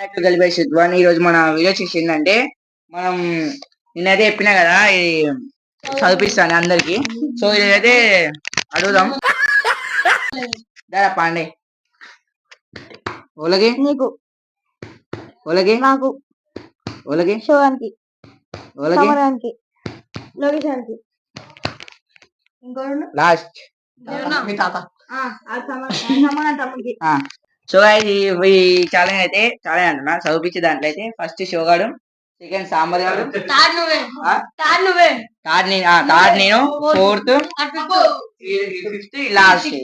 కలిపేసి ఈ రోజు మన వీడియో చేసిందంటే మనం నేనైతే చెప్పినా కదా ఇది చదివిస్తాను అందరికి. సో ఇదైతే అడుగుదాం. దారా పాండే. ఓలకి నీకు. ఓలకి నాకు. ఓలకి శివానికి ఓలకి లోకేశానికి. ఇంకోడు లాస్ట్ మీ తాత. సమాన్ తమ్ముడికి. సో ఇది ఈ ఛాలెంజ్ అయితే ఛాలెంజ్ అంటున్నా. చదివించే దాంట్లో అయితే ఫస్ట్ షోగాడు సెకండ్ సాంబార్ గాడు. నువ్వే. థర్డ్ నేను థర్డ్ నేను ఫోర్త్. ఫిఫ్త్. లాస్ట్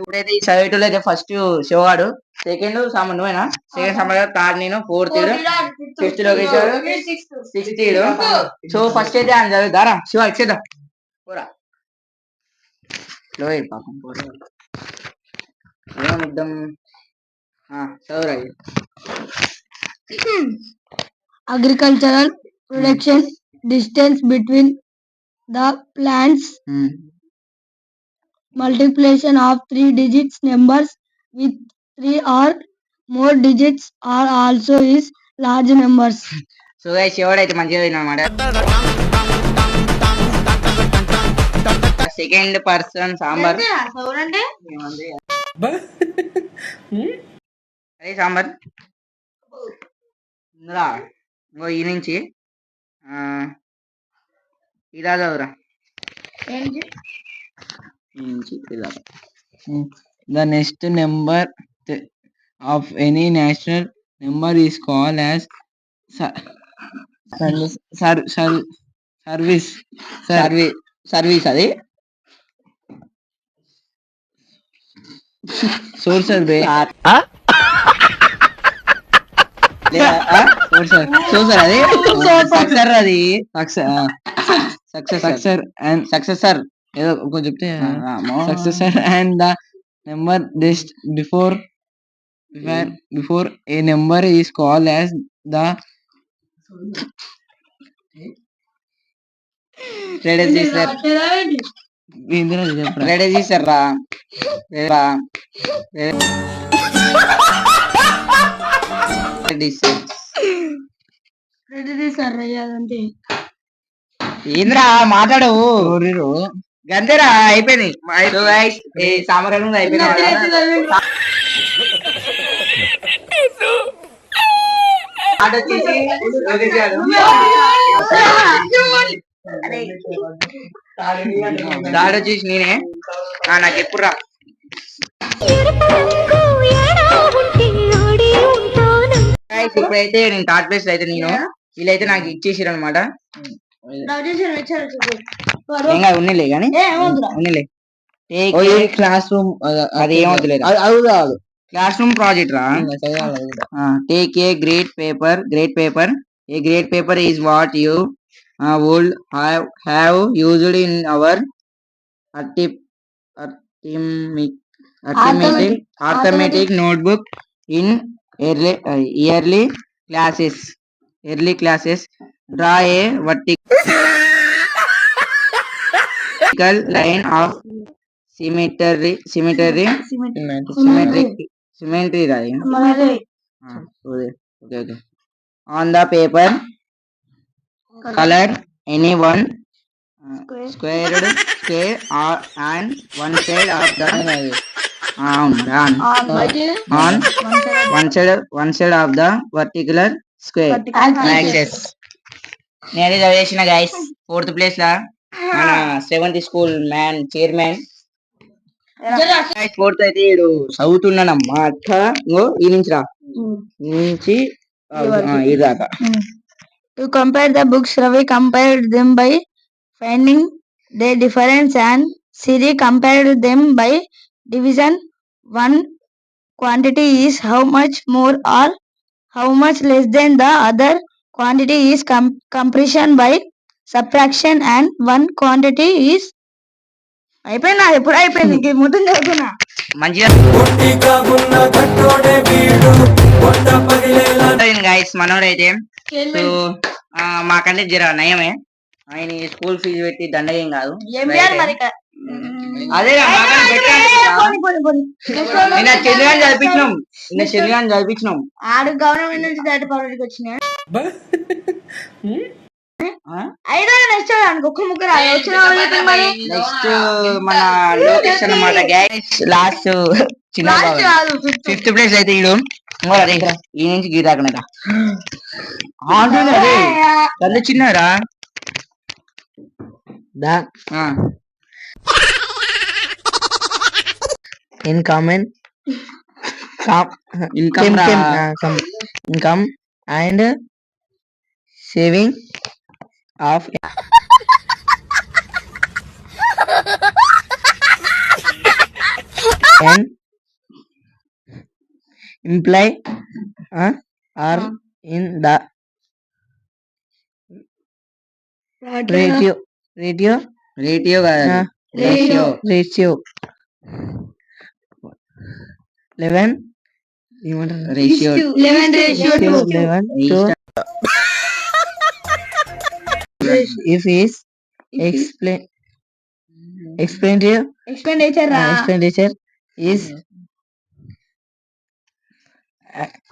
ఇప్పుడైతే ఈ చదివేటోళ్ళు అయితే ఫస్ట్ షోగాడు సెకండ్ సాంబార్ నువ్వేనా? సెకండ్ సాంబార్ గాడు థర్డ్ నేను fourth fifth. Lokesh sixth so first అయితే ఆయన చదువుతారా? శివ ఇచ్చేద్దాం. పోరా. లోయర్ పాపం పోరా ఏమిద్దాం చదువురా ఇది. agricultural production distance between the plants um. multiplication of three digits numbers with three or more digits are also is large numbers guys శివుడు అయితే మంచిగా అనమాట సెకండ్ పర్సన్ సాంబార్ ఏముంది? అదే సాంబార్ ఇందులో ఇంకో ఈ నుంచి ఆ, ఇలా చదువురా ఈ నుంచి ఇలా The next number th- of any national number is called as ser- ser- ser- ser- service. Ser- service service అది Sorcerer. చూసారు అది సక్సర్ అది Success. Successor and సక్సెసర్ ఏదో కొంచెం చెప్తే successor and the number just before before, before a number is called as the రెడీసర్ ఇందులో చెప్పరా రెడీసర్ రా రా రెడీసర్ ఏంద్రా మాట్లాడు. గంతేరా అయిపోయింది. So guys, ఈ సామరం అయిపోయింది. ఆట వచ్చేసి. దాడి వచ్చేసి నేనే? నాకు ఎప్పుడు రా. Guys, ఇప్పుడైతే నేను థర్డ్ ప్లేస్ అయితే నేను. వీళ్ళైతే నాకు ఇచ్చేసారు అనమాట ఉన్నిలే కానీ. ఉన్నిలే. క్లాస్ రూమ్ అది ఏమవుతలేదు అది కాదు. క్లాస్ రూమ్ ప్రాజెక్ట్ రా. Take a great paper great paper a great paper is what you uh, would have, have used in our artip, artimic, arithmetic, arithmetic notebook in early, uh, early classes. Early classes. Draw a vertical line of symmetry, symmetry, symmetry, symmetry, right? Okay, okay. On the paper. Colour any one square square or and one side or then చేసిన guys fourth place లా మన seventh school man chairman fourth అయితే చదువుతున్నాను ఉన్నాను అమ్మా. అక్క ఈ నుంచి రా. నుంచి దాకా. To compare the books, Ravi compared them by finding their difference and Siri compared them by division. One quantity is how much more or how much less than the other quantity is com- compression by subtraction and one quantity is అయిపోయిందా ఎప్పుడు అయిపోయింది ఇంక మొత్తం చదువుతున్నా మంచిగా guys మనోడైతే so మాకంటే జర నయమే. ఆయన స్కూల్ ఫీజు పెట్టి దండగేం కాదు? అదే నిన్న చంద్రగాని చదివించినాం. నిన్న చంద్రగాని చదివించినాం. ఆడు గవర్నమెంట్ నుంచి పబ్లిక్ ఐదో నెక్స్ట్ ఒక్క ముగ్గురు మన లోకేష్ అన్నమాట గ్యాస్ లాస్ట్ చిన్న. ఫిఫ్త్ ప్లేస్ అయితే ఇడు. ఈ నుంచి గీరాకనట ఆంటున్నది కళ్ళు చిన్నరా The in comment com, Income Kim, రా. imply uh, are in the ratio ratio ratio uh, ratio ratio eleven ratio want 11 ratio ratio 2 eleven so if is explain explain to you expenditure uh, expenditure is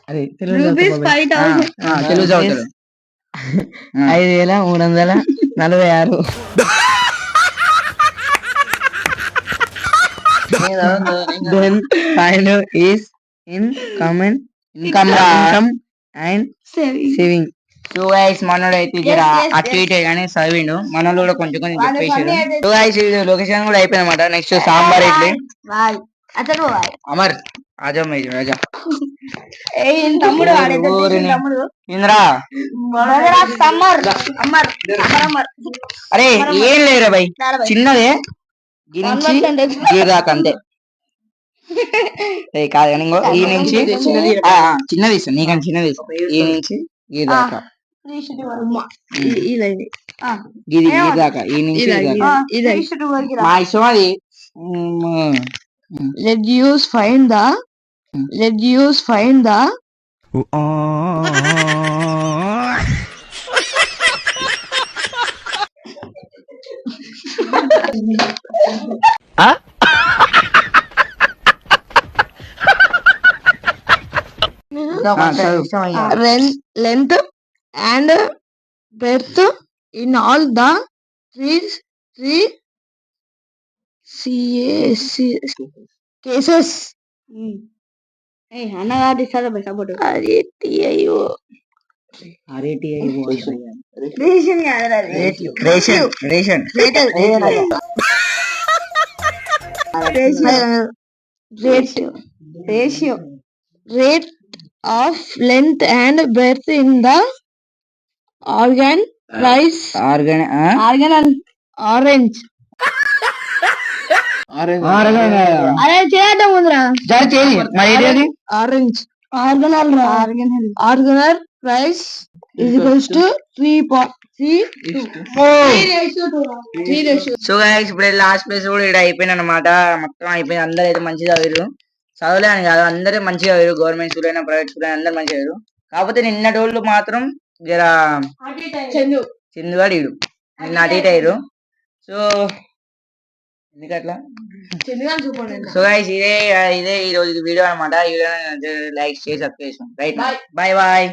అదే. తెలుగు చదువుతాడు ఐదు వేల మూడు వందల నలభై ఆరు find is in comment income రా income and Saving. saving so guys మనోడు అయితే జర అటు ఇటు కానీ చదివిండు మనోళ్ళు కూడా కొంచెం కొంచెం చెప్పేసాడు. సో గైస్ లొకేషన్ కూడా అయిపోయింది అనమాట నెక్స్ట్ సాంబార్ ఇడ్లీ. అమర్. తమ్ముడు ఇంద్రా. అరే ఏం లేరా నలభై. చిన్నదే గిరించి ఏ కాదు కానీ ఇంకో ఈ నుంచి చిన్నది ఇస్తాను నీకని చిన్నది ఇస్తాను ఈ నుంచి గీరాక అమ్మా. ఇ- ఇదండి. ఆ. గిది గీరాక ఈ నుంచి. మా ఇష్టం అది. ఉమ్, reduce find the Let you find the? huh? Ah. Ah. Ah, length and breadth in all the trees three cases. Hmm. ஏய் அண்ணாடி சாதா பைசா போடு அரியோ அரியோ கிரேஷன் யாரா கிரேஷன் கிரேஷன் ரேட் ரேஷியோ ஆர்கன் ஆரஞ்சு. చేయటం ఉందిరా జర చేయి. మరి ఏంటి అది? ఆరెంజ్. ఆర్గనల్ ఆర్గనల్. Organelle rice is equals to three so guys ఇప్పుడు లాస్ట్ ప్లేస్ కూడా ఇక్కడ అయిపోయింది అనమాట మొత్తం అయిపోయింది. అందరూ అయితే మంచిగా చదివారు చదవలే అని కాదు. అందరూ మంచిగా చదివారు గవర్నమెంట్ స్కూల్ అయినా ప్రైవేట్ స్కూల్ అయినా అందరూ మంచిగా చదివారు కాకపోతే నిన్నటి వాళ్ళు మాత్రం జర చందు చిందుగాడు ఇడు నిన్న అటు ఇటు అయ్యారు సో ఎందుకట్లా సో గైస్ ఇదే ఇదే ఈ రోజు వీడియో అనమాట ఈ వీడియో లైక్ చేసి సబ్స్క్రైబ్ రైట్ బాయ్ బాయ్